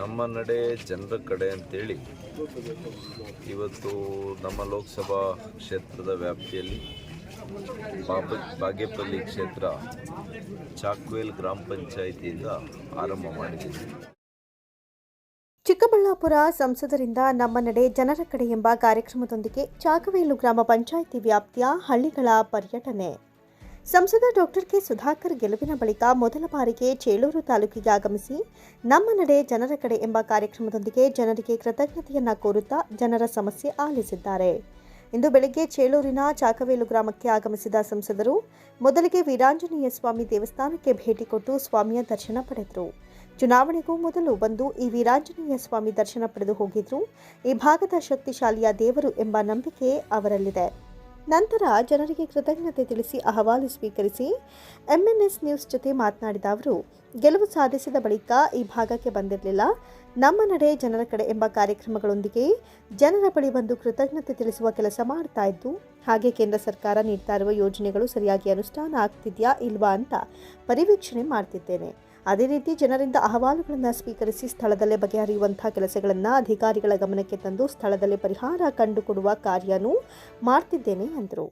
ನಮ್ಮ ನಡೆ ಜನರ ಕಡೆ ಅಂತೇಳಿ ಇವತ್ತು ನಮ್ಮ ಲೋಕಸಭಾ ಕ್ಷೇತ್ರದ ವ್ಯಾಪ್ತಿಯಲ್ಲಿ ಬಾಬ ಬಾಗೇಪಲ್ಲಿ ಕ್ಷೇತ್ರ ಚಾಕ್ವೇಲ್ ಗ್ರಾಮ ಪಂಚಾಯಿತಿಯಿಂದ ಆರಂಭ ಮಾಡಿದ್ದೀವಿ. ಚಿಕ್ಕಬಳ್ಳಾಪುರ ಸಂಸದರಿಂದ ನಮ್ಮ ನಡೆ ಜನರ ಕಡೆ ಎಂಬ ಕಾರ್ಯಕ್ರಮದೊಂದಿಗೆ ಚಾಕವೇಲು ಗ್ರಾಮ ಪಂಚಾಯಿತಿ ವ್ಯಾಪ್ತಿಯ ಹಳ್ಳಿಗಳ ಪರ್ಯಟನೆ. ಸಂಸದ ಡಾಕ್ಟರ್ ಕೆ ಸುಧಾಕರ್ ಗೆಲುವಿನ ಬಳಿಕ ಮೊದಲ ಬಾರಿಗೆ ಚೇಳೂರು ತಾಲೂಕಿಗೆ ಆಗಮಿಸಿ, ನಮ್ಮ ನಡೆ ಜನರ ಕಡೆ ಎಂಬ ಕಾರ್ಯಕ್ರಮದೊಂದಿಗೆ ಜನರಿಗೆ ಕೃತಜ್ಞತೆಯನ್ನ ಕೋರುತ್ತಾ ಜನರ ಸಮಸ್ಯೆ ಆಲಿಸಿದ್ದಾರೆ. ಇಂದು ಬೆಳಗ್ಗೆ ಚೇಳೂರಿನ ಚಾಕವೇಲು ಗ್ರಾಮಕ್ಕೆ ಆಗಮಿಸಿದ ಸಂಸದರು, ಮೊದಲಿಗೆ ವೀರಾಂಜನೇಯ ಸ್ವಾಮಿ ದೇವಸ್ಥಾನಕ್ಕೆ ಭೇಟಿ ಕೊಟ್ಟು ಸ್ವಾಮಿಯ ದರ್ಶನ ಪಡೆದರು. ಚುನಾವಣೆಗೂ ಮೊದಲು ಬಂದು ಈ ವೀರಾಂಜನೇಯ ಸ್ವಾಮಿ ದರ್ಶನ ಪಡೆದು ಹೋಗಿದ್ರು. ಈ ಭಾಗದ ಶಕ್ತಿಶಾಲಿಯ ದೇವರು ಎಂಬ ನಂಬಿಕೆ ಅವರಲ್ಲಿದೆ. ನಂತರ ಜನರಿಗೆ ಕೃತಜ್ಞತೆ ತಿಳಿಸಿ ಅಹವಾಲು ಸ್ವೀಕರಿಸಿ ಎಂಎನ್ಎಸ್ ನ್ಯೂಸ್ ಜೊತೆ ಮಾತನಾಡಿದ ಅವರು, ಗೆಲುವು ಸಾಧಿಸಿದ ಬಳಿಕ ಈ ಭಾಗಕ್ಕೆ ಬಂದಿರಲಿಲ್ಲ. ನಮ್ಮ ನಡೆ ಜನರ ಕಡೆ ಎಂಬ ಕಾರ್ಯಕ್ರಮಗಳೊಂದಿಗೆ ಜನರ ಬಳಿ ಬಂದು ಕೃತಜ್ಞತೆ ತಿಳಿಸುವ ಕೆಲಸ ಮಾಡ್ತಾ ಇದ್ದು, ಹಾಗೆ ಕೇಂದ್ರ ಸರ್ಕಾರ ನೀಡ್ತಾ ಇರುವ ಯೋಜನೆಗಳು ಸರಿಯಾಗಿ ಅನುಷ್ಠಾನ ಆಗ್ತಿದೆಯಾ ಇಲ್ವಾ ಅಂತ ಪರಿವೀಕ್ಷಣೆ ಮಾಡ್ತಿದ್ದೇನೆ. ಅದೇ ರೀತಿ ಜನರಿಂದ ಅಹವಾಲುಗಳನ್ನು ಸ್ವೀಕರಿಸಿ ಸ್ಥಳದಲ್ಲೇ ಬಗೆಹರಿಯುವಂತಹ ಕೆಲಸಗಳನ್ನು ಅಧಿಕಾರಿಗಳ ಗಮನಕ್ಕೆ ತಂದು ಸ್ಥಳದಲ್ಲೇ ಪರಿಹಾರ ಕಂಡುಕೊಡುವ ಕಾರ್ಯನೂ ಮಾಡ್ತಿದ್ದೇನೆ ಎಂದರು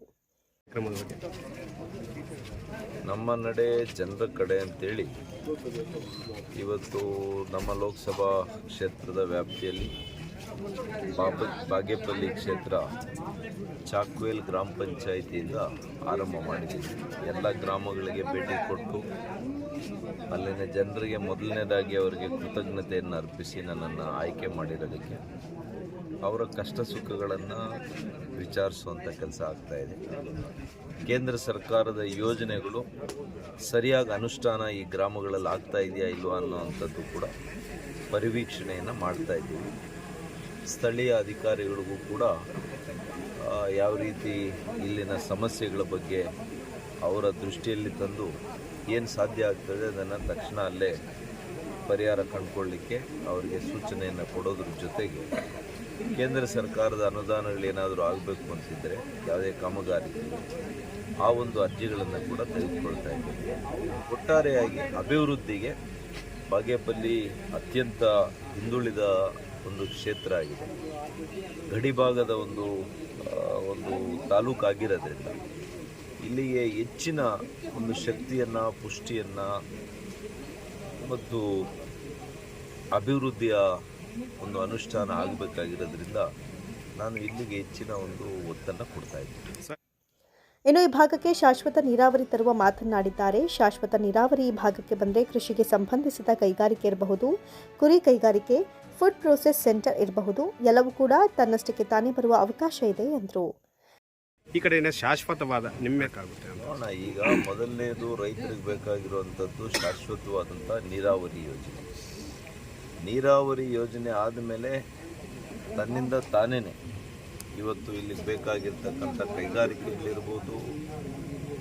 ನಮ್ಮ ನಡೆ ಜನರ ಕಡೆ ಅಂತೇಳಿ ಇವತ್ತು ನಮ್ಮ ಲೋಕಸಭಾ ಕ್ಷೇತ್ರದ ವ್ಯಾಪ್ತಿಯಲ್ಲಿ ಬಾಬ ಬಾಗೇಪಲ್ಲಿ ಕ್ಷೇತ್ರ ಚಾಕ್ವೇಲ್ ಗ್ರಾಮ ಪಂಚಾಯಿತಿಯಿಂದ ಆರಂಭ ಮಾಡಿದ್ದೀವಿ ಎಲ್ಲ ಗ್ರಾಮಗಳಿಗೆ ಭೇಟಿ ಕೊಟ್ಟು ಅಲ್ಲಿನ ಜನರಿಗೆ ಮೊದಲನೇದಾಗಿ ಅವರಿಗೆ ಕೃತಜ್ಞತೆಯನ್ನು ಅರ್ಪಿಸಿ ನನ್ನನ್ನು ಆಯ್ಕೆ ಮಾಡಿರೋದಕ್ಕೆ ಅವರ ಕಷ್ಟ ಸುಖಗಳನ್ನು ವಿಚಾರಿಸುವಂಥ ಕೆಲಸ ಆಗ್ತಾ ಇದೆ. ಕೇಂದ್ರ ಸರ್ಕಾರದ ಯೋಜನೆಗಳು ಸರಿಯಾಗಿ ಅನುಷ್ಠಾನ ಈ ಗ್ರಾಮಗಳಲ್ಲಿ ಆಗ್ತಾ ಇದೆಯಾ ಇಲ್ವಾ ಅನ್ನೋವಂಥದ್ದು ಕೂಡ ಪರಿವೀಕ್ಷಣೆಯನ್ನು ಮಾಡ್ತಾ ಇದ್ದೀವಿ. ಸ್ಥಳೀಯ ಅಧಿಕಾರಿಗಳಿಗೂ ಕೂಡ ಯಾವ ರೀತಿ ಇಲ್ಲಿನ ಸಮಸ್ಯೆಗಳ ಬಗ್ಗೆ ಅವರ ದೃಷ್ಟಿಯಲ್ಲಿ ತಂದು ಏನು ಸಾಧ್ಯ ಆಗ್ತದೆ ಅದನ್ನು ತಕ್ಷಣ ಅಲ್ಲೇ ಪರಿಹಾರ ಕಂಡುಕೊಳ್ಳಿಕ್ಕೆ ಅವರಿಗೆ ಸೂಚನೆಯನ್ನು ಕೊಡೋದ್ರ ಜೊತೆಗೆ ಕೇಂದ್ರ ಸರ್ಕಾರದ ಅನುದಾನಗಳೇನಾದರೂ ಆಗಬೇಕು ಅಂತಿದ್ದರೆ ಯಾವುದೇ ಕಾಮಗಾರಿ ಆ ಒಂದು ಅರ್ಜಿಗಳನ್ನು ಕೂಡ ತೆಗೆದುಕೊಳ್ತಾ ಇದ್ದೀವಿ. ಒಟ್ಟಾರೆಯಾಗಿ ಅಭಿವೃದ್ಧಿಗೆ ಬಾಗೇಪಲ್ಲಿ ಅತ್ಯಂತ ಹಿಂದುಳಿದ ಒಂದು ಕ್ಷೇತ್ರ ಆಗಿದೆ. ಗಡಿಭಾಗದ ಒಂದು ಒಂದು ತಾಲೂಕು ಆಗಿರೋದ್ರಿಂದ ಇಲ್ಲಿಗೆ ಹೆಚ್ಚಿನ ಒಂದು ಶಕ್ತಿಯನ್ನು, ಪುಷ್ಟಿಯನ್ನು ಮತ್ತು ಅಭಿವೃದ್ಧಿಯ ಒಂದು ಅನುಷ್ಠಾನ ಆಗಬೇಕಾಗಿರೋದ್ರಿಂದ ನಾನು ಇಲ್ಲಿಗೆ ಹೆಚ್ಚಿನ ಒಂದು ಒತ್ತನ್ನು ಕೊಡ್ತಾ ಇದ್ದೀನಿ. ಇನ್ನು ಈ ಭಾಗಕ್ಕೆ ಶಾಶ್ವತ ನೀರಾವರಿ ತರುವ ಮಾತನಾಡಿದ್ದಾರೆ ಶಾಶ್ವತ ನೀರಾವರಿ ಈ ಭಾಗಕ್ಕೆ ಬಂದರೆ ಕೃಷಿಗೆ ಸಂಬಂಧಿಸಿದ ಕೈಗಾರಿಕೆ ಇರಬಹುದು ಕುರಿ ಕೈಗಾರಿಕೆ ಫುಡ್ ಪ್ರೋಸೆಸ್ ಸೆಂಟರ್ ಇರಬಹುದು. ಎಲ್ಲವೂ ಕೂಡ ತನ್ನಷ್ಟಕ್ಕೆ ತಾನೇ ಬರುವ ಅವಕಾಶ ಇದೆ ಎಂದರು. ಈ ಕಡೆಯಿಂದ ಶಾಶ್ವತವಾದ ನಿಮ್ಮೆಕ್ಕಾಗುತ್ತೆ ಅಂತ? ನೋಡೋಣ ಈಗ ಮೊದಲನೇದು ರೈತರಿಗೆ ಬೇಕಾಗಿರುವಂಥದ್ದು ಶಾಶ್ವತವಾದಂಥ ನೀರಾವರಿ ಯೋಜನೆ. ನೀರಾವರಿ ಯೋಜನೆ ಆದಮೇಲೆ ತನ್ನಿಂದ ತಾನೇ ಇವತ್ತು ಇಲ್ಲಿ ಬೇಕಾಗಿರ್ತಕ್ಕಂಥ ಕೈಗಾರಿಕೆಗಳಿರ್ಬೋದು,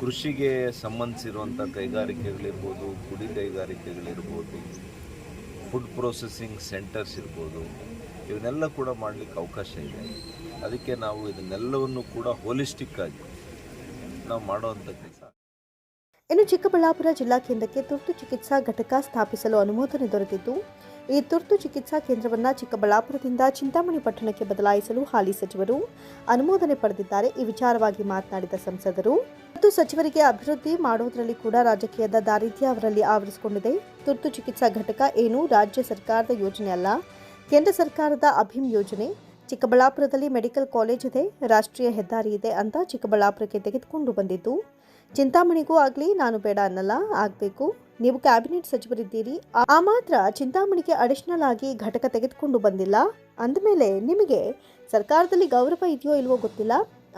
ಕೃಷಿಗೆ ಸಂಬಂಧಿಸಿರುವಂಥ ಕೈಗಾರಿಕೆಗಳಿರ್ಬೋದು, ಗುಡಿ ಕೈಗಾರಿಕೆಗಳಿರ್ಬೋದು ಫುಡ್ ಪ್ರೊಸೆಸಿಂಗ್ ಸೆಂಟರ್ಸ್ ಇರ್ಬೋದು, ಇವನ್ನೆಲ್ಲ ಕೂಡ ಮಾಡಲಿಕ್ಕೆ ಅವಕಾಶ ಇದೆ. ಅದಕ್ಕೆ ನಾವು ಇದನ್ನೆಲ್ಲವನ್ನು ಕೂಡ ಹೋಲಿಸ್ಟಿಕ್ ಆಗಿ ನಾವು ಮಾಡುವಂಥ ಕೆಲಸ. ಇನ್ನು ಚಿಕ್ಕಬಳ್ಳಾಪುರ ಜಿಲ್ಲಾ ಕೇಂದ್ರಕ್ಕೆ ತುರ್ತು ಚಿಕಿತ್ಸಾ ಘಟಕ ಸ್ಥಾಪಿಸಲು ಅನುಮೋದನೆ ದೊರೆತಿದ್ದು ಈ ತುರ್ತು ಚಿಕಿತ್ಸಾ ಕೇಂದ್ರವನ್ನು ಚಿಕ್ಕಬಳ್ಳಾಪುರದಿಂದ ಚಿಂತಾಮಣಿ ಪಟ್ಟಣಕ್ಕೆ ಬದಲಾಯಿಸಲು ಹಾಲಿ ಸಚಿವರು ಅನುಮೋದನೆ ಪಡೆದಿದ್ದಾರೆ. ಈ ವಿಚಾರವಾಗಿ ಮಾತನಾಡಿದ ಸಂಸದರು ಮತ್ತು ಸಚಿವರಿಗೆ ಅಭಿವೃದ್ಧಿ ಮಾಡುವುದರಲ್ಲಿ ಕೂಡ ರಾಜಕೀಯದ ದಾರಿದ್ರ್ಯ ಅವರಲ್ಲಿ ಆವರಿಸಿಕೊಂಡಿದೆ. ತುರ್ತು ಚಿಕಿತ್ಸಾ ಘಟಕ ಏನು? ರಾಜ್ಯ ಸರ್ಕಾರದ ಯೋಜನೆ ಅಲ್ಲ. ಕೇಂದ್ರ ಸರ್ಕಾರದ ಅಭಿಮ್ ಯೋಜನೆ. ಚಿಕ್ಕಬಳ್ಳಾಪುರದಲ್ಲಿ ಮೆಡಿಕಲ್ ಕಾಲೇಜ್ ಇದೆ. ರಾಷ್ಟ್ರೀಯ ಹೆದ್ದಾರಿ ಇದೆ ಅಂತ ಚಿಕ್ಕಬಳ್ಳಾಪುರಕ್ಕೆ ತೆಗೆದುಕೊಂಡು ಬಂದಿದ್ದು ಚಿಂತಾಮಣಿಗೂ ಆಗಲಿ, ನಾನು ಬೇಡ ಅನ್ನಲ್ಲ, ಆಗಬೇಕು. ನೀವು ಕ್ಯಾಬಿನೆಟ್ ಸಚಿವರಿದ್ದೀರಿ. ಆ- ಮಾತ್ರ ಚಿಂತಾಮಣಿಗೆ ಅಡಿಷನಲ್ ಆಗಿ ಘಟಕ ತೆಗೆದುಕೊಂಡು ಬಂದಿಲ್ಲ. ಅಂದಮೇಲೆ ನಿಮಗೆ ಸರ್ಕಾರದಲ್ಲಿ ಗೌರವ ಇದೆಯೋ ಇಲ್ವೋ ಗೊತ್ತಿಲ್ಲ.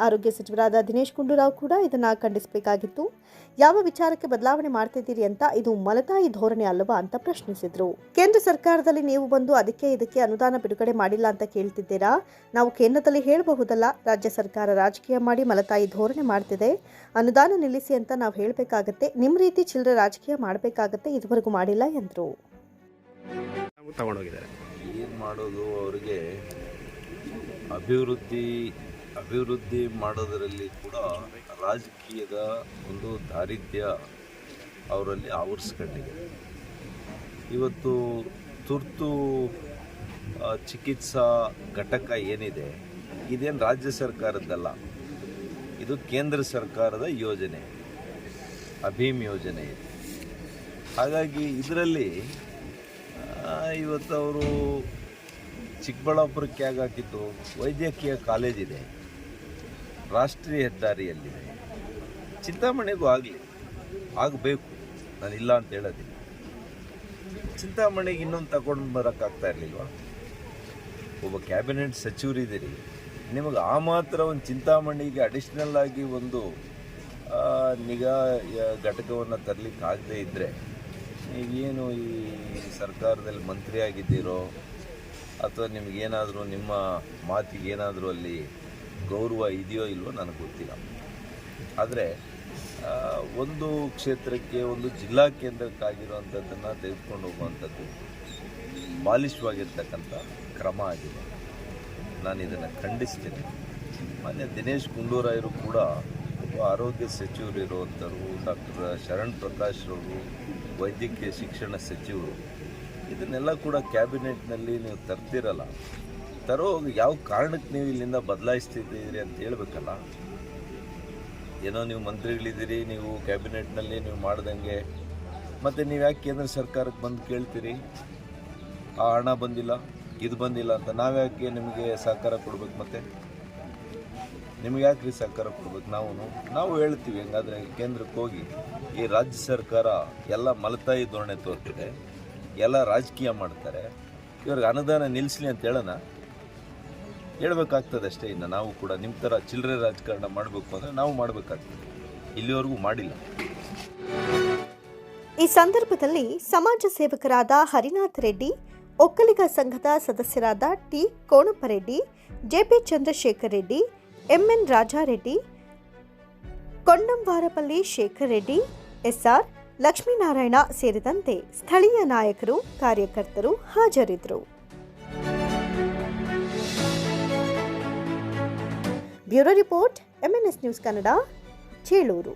ಆರೋಗ್ಯ ಸಚಿವರಾದ ದಿನೇಶ್ ಗುಂಡೂರಾವ್ ಕೂಡ ಇದನ್ನು ಖಂಡಿಸಬೇಕಾಗಿತ್ತು. ಯಾವ ವಿಚಾರಕ್ಕೆ ಬದಲಾವಣೆ ಮಾಡ್ತಿದ್ದೀರಿ ಅಂತ ಇದು ಮಲತಾಯಿ ಧೋರಣೆ ಅಲ್ಲವಾ ಅಂತ ಪ್ರಶ್ನಿಸಿದರು. ಕೇಂದ್ರ ಸರ್ಕಾರದಲ್ಲಿ ನೀವು ಬಂದು ಅದಕ್ಕೆ ಇದಕ್ಕೆ ಅನುದಾನ ಬಿಡುಗಡೆ ಮಾಡಿಲ್ಲ ಅಂತ ಕೇಳ್ತಿದ್ದೀರಾ? ನಾವು ಕೇಂದ್ರದಲ್ಲಿ ಹೇಳಬಹುದಲ್ಲ ರಾಜ್ಯ ಸರ್ಕಾರ ರಾಜಕೀಯ ಮಾಡಿ ಮಲತಾಯಿ ಧೋರಣೆ ಮಾಡ್ತಿದೆ. ಅನುದಾನ ನಿಲ್ಲಿಸಿ ಅಂತ ನಾವು ಹೇಳಬೇಕಾಗತ್ತೆ ನಿಮ್ಮ ರೀತಿ ಚಿಲ್ಲರೆ ರಾಜಕೀಯ ಮಾಡಬೇಕಾಗತ್ತೆ ಇದುವರೆಗೂ ಮಾಡಿಲ್ಲ ಎಂದರು. ನಾವು ತಗೊಂಡೋಗಿದ್ದಾರೆ. ಏನು ಮಾಡೋದು ಅವರಿಗೆ? ಅಭಿವೃದ್ಧಿ ಅಭಿವೃದ್ಧಿ ಮಾಡೋದರಲ್ಲಿ ಕೂಡ ರಾಜಕೀಯದ ಒಂದು ದಾರಿದ್ರ್ಯ ಅವರಲ್ಲಿ ಆವರಿಸ್ಕೊಂಡಿದೆ. ಇವತ್ತು ತುರ್ತು ಚಿಕಿತ್ಸಾ ಘಟಕ ಏನಿದೆ, ಇದೇನು ರಾಜ್ಯ ಸರ್ಕಾರದ್ದಲ್ಲ, ಇದು ಕೇಂದ್ರ ಸರ್ಕಾರದ ಯೋಜನೆ, ಅಭೀಮ್ ಯೋಜನೆ ಹಾಗಾಗಿ ಇದರಲ್ಲಿ ಇವತ್ತು ಅವರು ಚಿಕ್ಕಬಳ್ಳಾಪುರಕ್ಕೆ ಹಾಕಿದ್ದು ವೈದ್ಯಕೀಯ ಕಾಲೇಜಿದೆ. ರಾಷ್ಟ್ರೀಯ ಹೆದ್ದಾರಿಯಲ್ಲಿ. ಚಿಂತಾಮಣಿಗೂ ಆಗಲಿ, ಆಗಬೇಕು. ನಾನು ಇಲ್ಲ ಅಂತ ಹೇಳೋದಿಲ್ಲ. ಚಿಂತಾಮಣಿಗೆ ಇನ್ನೊಂದು ತಗೊಂಡು ಬರೋಕ್ಕಾಗ್ತಾ ಇರಲಿಲ್ವಾ? ಒಬ್ಬ ಕ್ಯಾಬಿನೆಟ್ ಸಚಿವರಿದ್ದೀರಿ. ನಿಮಗೆ ಆ ಮಾತ್ರ ಒಂದು ಚಿಂತಾಮಣಿಗೆ ಅಡಿಷ್ನಲ್ ಆಗಿ ಒಂದು ನಿಗಾ ಘಟಕವನ್ನು ತರಲಿಕ್ಕೆ ಆಗದೇ ಇದ್ದರೆ ನೀವೇನು ಈ ಸರ್ಕಾರದಲ್ಲಿ ಮಂತ್ರಿ ಆಗಿದ್ದೀರೋ ಅಥವಾ ನಿಮಗೇನಾದರೂ ನಿಮ್ಮ ಮಾತಿಗೆ ಏನಾದರೂ ಅಲ್ಲಿ ಗೌರವ ಇದೆಯೋ ಇಲ್ವೋ ನನಗೆ ಗೊತ್ತಿಲ್ಲ. ಆದರೆ ಒಂದು ಕ್ಷೇತ್ರಕ್ಕೆ, ಒಂದು ಜಿಲ್ಲಾ ಕೇಂದ್ರಕ್ಕಾಗಿರುವಂಥದ್ದನ್ನು ತೆಗೆದುಕೊಂಡು ಹೋಗುವಂಥದ್ದು ಬಾಲಿಶವಾಗಿರ್ತಕ್ಕಂಥ ಕ್ರಮ ಆಗಿದೆ. ನಾನು ಇದನ್ನು ಖಂಡಿಸ್ತೀನಿ. ಮಾನ್ಯ ದಿನೇಶ್ ಗುಂಡೂರಾಯರು ಕೂಡ ಆರೋಗ್ಯ ಸಚಿವರು ಇರುವಂಥವ್ರು ಡಾಕ್ಟರ್ ಶರಣ್ ಪ್ರಕಾಶ್ ಅವರು ವೈದ್ಯಕೀಯ ಶಿಕ್ಷಣ ಸಚಿವರು, ಇದನ್ನೆಲ್ಲ ಕೂಡ ಕ್ಯಾಬಿನೆಟ್ನಲ್ಲಿ ನೀವು ತರ್ತಿರಲ್ಲ. ತರೋ ಯಾವ ಕಾರಣಕ್ಕೆ ನೀವು ಇಲ್ಲಿಂದ ಬದಲಾಯಿಸ್ತಿದ್ದೀರಿ ಅಂತ ಹೇಳ್ಬೇಕಲ್ಲ? ಏನೋ ನೀವು ಮಂತ್ರಿಗಳಿದ್ದೀರಿ, ನೀವು ಕ್ಯಾಬಿನೆಟ್ನಲ್ಲಿ ನೀವು ಮಾಡ್ದಂಗೆ. ಮತ್ತು ನೀವು ಯಾಕೆ ಕೇಂದ್ರ ಸರ್ಕಾರಕ್ಕೆ ಬಂದು ಕೇಳ್ತೀರಿ? ಆ ಹಣ ಬಂದಿಲ್ಲ, ಇದು ಬಂದಿಲ್ಲ ಅಂತ ನಾವ್ಯಾಕೆ ನಿಮಗೆ ಸಹಕಾರ ಕೊಡ್ಬೇಕು ಮತ್ತೆ? ನಿಮ್ಗೆ ಯಾಕೆ ರೀ ಸಹಕಾರ ಕೊಡ್ಬೇಕು ನಾವು ನಾವು ಹೇಳ್ತೀವಿ ಹಂಗಾದ್ರೆ ಕೇಂದ್ರಕ್ಕೆ ಹೋಗಿ. ಈ ರಾಜ್ಯ ಸರ್ಕಾರ ಎಲ್ಲ ಮಲತಾಯಿ ಧೋರಣೆ ತೋರ್ತಿದೆ. ಎಲ್ಲ ರಾಜಕೀಯ ಮಾಡ್ತಾರೆ. ಇವ್ರಿಗೆ ಅನುದಾನ ನಿಲ್ಲಿಸಲಿ ಅಂತ ಹೇಳೋಣ. ಹೇಳ್ಬೇಕಾಗ್ತದೆ ಅಷ್ಟೇ ಇನ್ನು ನಾವು ಕೂಡ ನಿಮ್ಮ ಥರ ಚಿಲ್ಲರೆ ರಾಜಕಾರಣ ಮಾಡಬೇಕು ಅಂದರೆ ನಾವು ಮಾಡಬೇಕಾಗ್ತದೆ. ಇಲ್ಲಿವರೆಗೂ ಮಾಡಿಲ್ಲ. ಈ ಸಂದರ್ಭದಲ್ಲಿ ಸಮಾಜ ಸೇವಕರಾದ ಹರಿನಾಥ್ ರೆಡ್ಡಿ, ಒಕ್ಕಲಿಗ ಸಂಘದ ಸದಸ್ಯರಾದ T Konappareddy JP Chandrashekar Reddy, MN Rajareddy Kondamvarapalli Shekar Reddy, SR Lakshminarayana ಸೇರಿದಂತೆ ಸ್ಥಳೀಯ ನಾಯಕರು, ಕಾರ್ಯಕರ್ತರು ಹಾಜರಿದ್ದರು. Bureau report MNS news Kannada Chelur